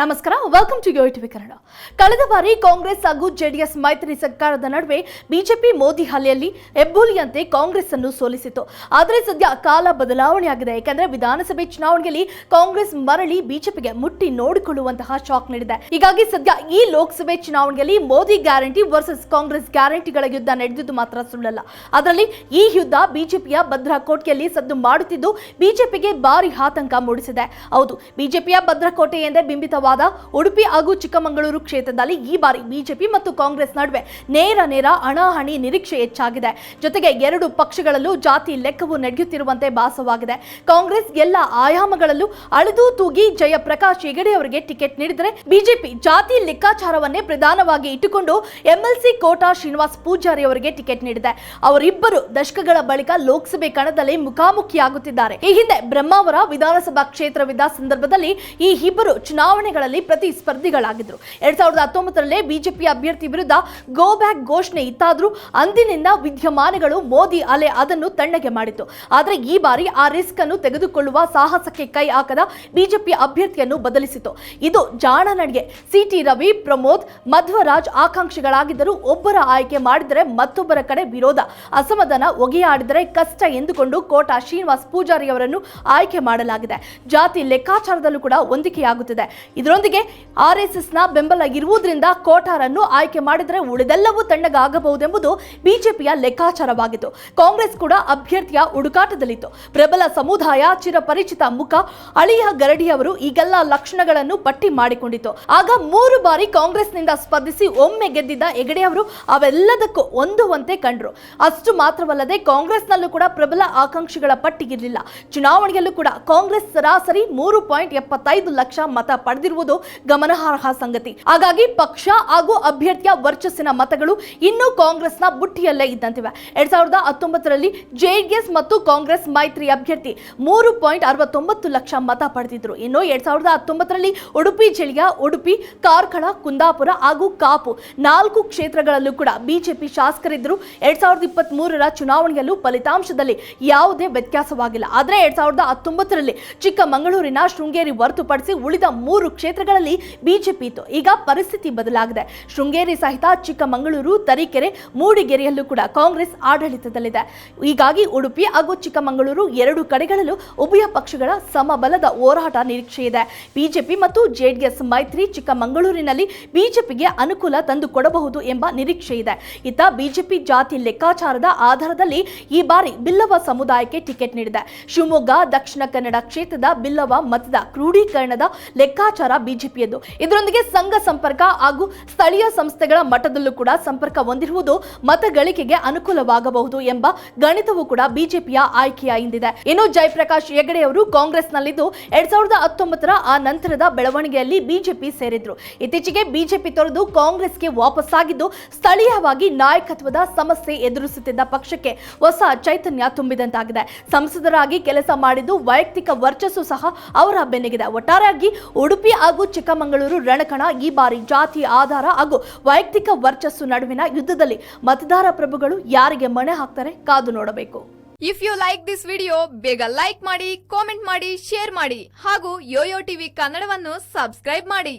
ನಮಸ್ಕಾರ welcome to TV Kannada ಕಳೆದ ಬಾರಿ ಕಾಂಗ್ರೆಸ್ ಹಾಗೂ ಜೆಡಿಎಸ್ ಮೈತ್ರಿ ಸರ್ಕಾರದ ನಡುವೆ ಬಿಜೆಪಿ ಮೋದಿ ಹಲ್ಲೆಯಲ್ಲಿ ಹೆಬ್ಬುಲಿಯಂತೆ ಕಾಂಗ್ರೆಸ್ ಅನ್ನು ಸೋಲಿಸಿತ್ತು. ಆದರೆ ಸದ್ಯ ಕಾಲ ಬದಲಾವಣೆಯಾಗಿದೆ. ಯಾಕಂದ್ರೆ ವಿಧಾನಸಭೆ ಚುನಾವಣೆಯಲ್ಲಿ ಕಾಂಗ್ರೆಸ್ ಮರಳಿ ಬಿಜೆಪಿಗೆ ಮುಟ್ಟಿ ನೋಡಿಕೊಳ್ಳುವಂತಹ ಶಾಕ್ ನೀಡಿದೆ. ಹೀಗಾಗಿ ಸದ್ಯ ಈ ಲೋಕಸಭೆ ಚುನಾವಣೆಯಲ್ಲಿ ಮೋದಿ ಗ್ಯಾರಂಟಿ ವರ್ಸಸ್ ಕಾಂಗ್ರೆಸ್ ಗ್ಯಾರಂಟಿಗಳ ಯುದ್ಧ ನಡೆದಿದ್ದು ಮಾತ್ರ ಸುಳ್ಳಲ್ಲ. ಅದರಲ್ಲಿ ಈ ಯುದ್ಧ ಬಿಜೆಪಿಯ ಭದ್ರಕೋಟೆಯಲ್ಲಿ ಸದ್ದು ಮಾಡುತ್ತಿದ್ದು ಬಿಜೆಪಿಗೆ ಭಾರಿ ಆತಂಕ ಮೂಡಿಸಿದೆ. ಹೌದು, ಬಿಜೆಪಿಯ ಭದ್ರಕೋಟೆ ಎಂದೇ ಬಿಂಬಿತವಾದ ಉಡುಪಿ ಹಾಗೂ ಚಿಕ್ಕಮಗಳೂರು ಕ್ಷೇತ್ರದಲ್ಲಿ ಈ ಬಾರಿ ಬಿಜೆಪಿ ಮತ್ತು ಕಾಂಗ್ರೆಸ್ ನಡುವೆ ನೇರ ನೇರ ಹಣಾಹಣಿ ನಿರೀಕ್ಷೆ ಹೆಚ್ಚಾಗಿದೆ. ಜೊತೆಗೆ ಎರಡು ಪಕ್ಷಗಳಲ್ಲೂ ಜಾತಿ ಲೆಕ್ಕವು ನಡೆಯುತ್ತಿರುವಂತೆ ಭಾಸವಾಗಿದೆ. ಕಾಂಗ್ರೆಸ್ ಎಲ್ಲ ಆಯಾಮಗಳಲ್ಲೂ ಅಳೆದು ತೂಗಿ ಜಯಪ್ರಕಾಶ್ ಹೆಗಡೆ ಅವರಿಗೆ ಟಿಕೆಟ್ ನೀಡಿದರೆ ಬಿಜೆಪಿ ಜಾತಿ ಲೆಕ್ಕಾಚಾರವನ್ನೇ ಪ್ರಧಾನವಾಗಿ ಇಟ್ಟುಕೊಂಡು ಎಂಎಲ್ಸಿ ಕೋಟಾ ಶ್ರೀನಿವಾಸ್ ಪೂಜಾರಿ ಅವರಿಗೆ ಟಿಕೆಟ್ ನೀಡಿದೆ. ಅವರಿಬ್ಬರು ದಶಕಗಳ ಬಳಿಕ ಲೋಕಸಭೆ ಕಣದಲ್ಲಿ ಮುಖಾಮುಖಿಯಾಗುತ್ತಿದ್ದಾರೆ. ಈ ಹಿಂದೆ ಬ್ರಹ್ಮಾವರ ವಿಧಾನಸಭಾ ಕ್ಷೇತ್ರವಿದ್ದ ಸಂದರ್ಭದಲ್ಲಿ ಈ ಇಬ್ಬರು ಚುನಾವಣೆಗಳಲ್ಲಿ ಪ್ರತಿಸ್ಪರ್ಧಿಗಳಾಗಿದ್ದರು. ಎರಡ್ ಸಾವಿರದ ಹತ್ತೊಂಬತ್ತರಲ್ಲೇ ಬಿಜೆಪಿ ಅಭ್ಯರ್ಥಿ ವಿರುದ್ಧ ಗೋ ಬ್ಯಾಕ್ ಘೋಷಣೆ ಇತ್ತಾದ್ರೂ ಅಂದಿನಿಂದ ವಿದ್ಯಮಾನಗಳು ಮೋದಿ ಅಲೆ ಅದನ್ನು ತಣ್ಣಗೆ ಮಾಡಿತ್ತು. ಆದರೆ ಈ ಬಾರಿ ಆ ರಿಸ್ಕ್ ಅನ್ನು ತೆಗೆದುಕೊಳ್ಳುವ ಸಾಹಸಕ್ಕೆ ಕೈ ಹಾಕದ ಬಿಜೆಪಿ ಅಭ್ಯರ್ಥಿಯನ್ನು ಬದಲಿಸಿತು. ಇದು ಜಾಣ ನಡಿಗೆ ಸಿಟಿ ರವಿ, ಪ್ರಮೋದ್, ಮಧ್ವರಾಜ್ ಆಕಾಂಕ್ಷಿಗಳಾಗಿದ್ದರೂ ಒಬ್ಬರ ಆಯ್ಕೆ ಮಾಡಿದರೆ ಮತ್ತೊಬ್ಬರ ಕಡೆ ವಿರೋಧ. ಅಸಮಾಧಾನ ಒಗೆಯಾಡಿದರೆ ಕಷ್ಟ ಎಂದುಕೊಂಡು ಕೋಟಾ ಶ್ರೀನಿವಾಸ್ ಪೂಜಾರಿ ಅವರನ್ನು ಆಯ್ಕೆ ಮಾಡಲಾಗಿದೆ. ಜಾತಿ ಲೆಕ್ಕಾಚಾರದಲ್ಲೂ ಕೂಡ ಹೊಂದಿಕೆಯಾಗುತ್ತಿದೆ. ಇದರೊಂದಿಗೆ ಆರ್ ಎಸ್ ಎಸ್ನ ಬೆಂಬಲ ಇರುವುದರಿಂದ ಕೋಟಾರನ್ನು ಆಯ್ಕೆ ಮಾಡಿದರೆ ಉಳಿದೆಲ್ಲವೂ ತಣ್ಣಗಾಗಬಹುದೆಂಬುದು ಬಿಜೆಪಿಯ ಲೆಕ್ಕಾಚಾರವಾಗಿತ್ತು. ಕಾಂಗ್ರೆಸ್ ಕೂಡ ಅಭ್ಯರ್ಥಿಯ ಹುಡುಕಾಟದಲ್ಲಿತ್ತು. ಪ್ರಬಲ ಸಮುದಾಯ ಚಿರಪರಿಚಿತ ಮುಖ ಅಳಿಯ ಗರಡಿಯವರು ಈಗೆಲ್ಲ ಲಕ್ಷಣಗಳನ್ನು ಪಟ್ಟಿ ಮಾಡಿಕೊಂಡಿತ್ತು. ಆಗ ಮೂರು ಬಾರಿ ಕಾಂಗ್ರೆಸ್ನಿಂದ ಸ್ಪರ್ಧಿಸಿ ಒಮ್ಮೆ ಗೆದ್ದಿದ್ದ ಹೆಗಡೆ ಅವರು ಅವೆಲ್ಲದಕ್ಕೂ ಹೊಂದುವಂತೆ ಕಂಡ್ರು. ಅಷ್ಟು ಮಾತ್ರವಲ್ಲದೆ ಕಾಂಗ್ರೆಸ್ನಲ್ಲೂ ಕೂಡ ಪ್ರಬಲ ಆಕಾಂಕ್ಷಿಗಳ ಪಟ್ಟಿ ಇರಲಿಲ್ಲ. ಚುನಾವಣೆಯಲ್ಲೂ ಕೂಡ ಕಾಂಗ್ರೆಸ್ ಸರಾಸರಿ ಮೂರು ಪಾಯಿಂಟ್ ಎಪ್ಪತ್ತೈದು ಲಕ್ಷ ಮತ ಗಮನಾರ್ಹ ಸಂಗತಿ. ಹಾಗಾಗಿ ಪಕ್ಷ ಹಾಗೂ ಅಭ್ಯರ್ಥಿಯ ವರ್ಚಸ್ಸಿನ ಮತಗಳು ಇನ್ನೂ ಕಾಂಗ್ರೆಸ್ನ ಬುಟ್ಟಿಯಲ್ಲೇ ಇದ್ದಂತಿವೆ. ಎರಡ್ ಸಾವಿರದ ಹತ್ತೊಂಬತ್ತರಲ್ಲಿ ಜೆಡಿಎಸ್ ಮತ್ತು ಕಾಂಗ್ರೆಸ್ ಮೈತ್ರಿ ಅಭ್ಯರ್ಥಿ ಮೂರು ಪಾಯಿಂಟ್ ಅರವತ್ತೊಂಬತ್ತು ಲಕ್ಷ ಮತ ಪಡೆದಿದ್ರು. ಇನ್ನು ಎರಡ್ ಸಾವಿರದ ಹತ್ತೊಂಬತ್ತರಲ್ಲಿ ಉಡುಪಿ ಜಿಲ್ಲೆಯ ಉಡುಪಿ, ಕಾರ್ಕಳ, ಕುಂದಾಪುರ ಹಾಗೂ ಕಾಪು ನಾಲ್ಕು ಕ್ಷೇತ್ರಗಳಲ್ಲೂ ಕೂಡ ಬಿಜೆಪಿ ಶಾಸಕರಿದ್ದರು. ಎರಡ್ ಸಾವಿರದ ಇಪ್ಪತ್ತ್ ಮೂರರ ಚುನಾವಣೆಯಲ್ಲೂ ಫಲಿತಾಂಶದಲ್ಲಿ ಯಾವುದೇ ವ್ಯತ್ಯಾಸವಾಗಿಲ್ಲ. ಆದರೆ ಎರಡ್ ಸಾವಿರದ ಹತ್ತೊಂಬತ್ತರಲ್ಲಿ ಚಿಕ್ಕಮಗಳೂರಿನ ಶೃಂಗೇರಿ ಹೊರತುಪಡಿಸಿ ಉಳಿದ ಮೂರು ಕ್ಷೇತ್ರಗಳಲ್ಲಿ ಬಿಜೆಪಿ ಇತ್ತು ಈಗ ಪರಿಸ್ಥಿತಿ ಬದಲಾಗಿದೆ. ಶೃಂಗೇರಿ ಸಹಿತ ಚಿಕ್ಕಮಗಳೂರು, ತರೀಕೆರೆ, ಮೂಡಿಗೆರೆಯಲ್ಲೂ ಕೂಡ ಕಾಂಗ್ರೆಸ್ ಆಡಳಿತದಲ್ಲಿದೆ. ಹೀಗಾಗಿ ಉಡುಪಿ ಹಾಗೂ ಚಿಕ್ಕಮಗಳೂರು ಎರಡು ಕಡೆಗಳಲ್ಲೂ ಉಭಯ ಪಕ್ಷಗಳ ಸಮಬಲದ ಹೋರಾಟ ನಿರೀಕ್ಷೆ ಇದೆ. ಬಿಜೆಪಿ ಮತ್ತು ಜೆಡಿಎಸ್ ಮೈತ್ರಿ ಚಿಕ್ಕಮಗಳೂರಿನಲ್ಲಿ ಬಿಜೆಪಿಗೆ ಅನುಕೂಲ ತಂದು ಕೊಡಬಹುದು ಎಂಬ ನಿರೀಕ್ಷೆ ಇದೆ. ಇತ್ತ ಬಿಜೆಪಿ ಜಾತಿ ಲೆಕ್ಕಾಚಾರದ ಆಧಾರದಲ್ಲಿ ಈ ಬಾರಿ ಬಿಲ್ಲವ ಸಮುದಾಯಕ್ಕೆ ಟಿಕೆಟ್ ನೀಡಿದೆ. ಶಿವಮೊಗ್ಗ, ದಕ್ಷಿಣ ಕನ್ನಡ ಕ್ಷೇತ್ರದ ಬಿಲ್ಲವ ಮತದ ಕ್ರೋಢೀಕರಣದ ಲೆಕ್ಕಾಚಾರ ಬಿಜೆಪಿಯದ್ದು. ಇದರೊಂದಿಗೆ ಸಂಘ ಸಂಪರ್ಕ ಹಾಗೂ ಸ್ಥಳೀಯ ಸಂಸ್ಥೆಗಳ ಮಟ್ಟದಲ್ಲೂ ಕೂಡ ಸಂಪರ್ಕ ಹೊಂದಿರುವುದು ಮತ ಗಳಿಕೆಗೆ ಅನುಕೂಲವಾಗಬಹುದು ಎಂಬ ಗಣಿತವು ಕೂಡ ಬಿಜೆಪಿಯ ಆಯ್ಕೆಯ ಹಿಂದಿದೆ. ಇನ್ನು ಜಯಪ್ರಕಾಶ್ ಹೆಗಡೆ ಅವರು ಕಾಂಗ್ರೆಸ್ನಲ್ಲಿದ್ದು ಎರಡ್ ಸಾವಿರದ ಹತ್ತೊಂಬತ್ತರ ಆ ನಂತರದ ಬೆಳವಣಿಗೆಯಲ್ಲಿ ಬಿಜೆಪಿ ಸೇರಿದ್ರು. ಇತ್ತೀಚೆಗೆ ಬಿಜೆಪಿ ತೊರೆದು ಕಾಂಗ್ರೆಸ್ಗೆ ವಾಪಸ್ಸಾಗಿದ್ದು ಸ್ಥಳೀಯವಾಗಿ ನಾಯಕತ್ವದ ಸಮಸ್ಯೆ ಎದುರಿಸುತ್ತಿದ್ದ ಪಕ್ಷಕ್ಕೆ ಹೊಸ ಚೈತನ್ಯ ತುಂಬಿದಂತಾಗಿದೆ. ಸಂಸದರಾಗಿ ಕೆಲಸ ಮಾಡಿದ್ದು ವೈಯಕ್ತಿಕ ವರ್ಚಸ್ಸು ಸಹ ಅವರ ಬೆನ್ನಿಗಿದೆ. ಒಟ್ಟಾರೆಯಾಗಿ ಉಡುಪಿ ಹಾಗೂ ಚಿಕ್ಕಮಗಳೂರು, ರಣಕಣ ಈ ಬಾರಿ ಜಾತಿ ಆಧಾರ ಹಾಗೂ ವೈಯಕ್ತಿಕ ವರ್ಚಸ್ಸು ನಡುವಿನ ಯುದ್ಧದಲ್ಲಿ ಮತದಾರ ಪ್ರಭುಗಳು ಯಾರಿಗೆ ಮಣೆ ಹಾಕ್ತಾರೆ ಕಾದು ನೋಡಬೇಕು. If you like this video ಬೇಗ ಲೈಕ್ ಮಾಡಿ ಕಾಮೆಂಟ್ ಮಾಡಿ ಶೇರ್ ಮಾಡಿ ಹಾಗೂ ಯೋಯೋ ಟಿವಿ ಕನ್ನಡವನ್ನು ಸಬ್ಸ್ಕ್ರೈಬ್ ಮಾಡಿ.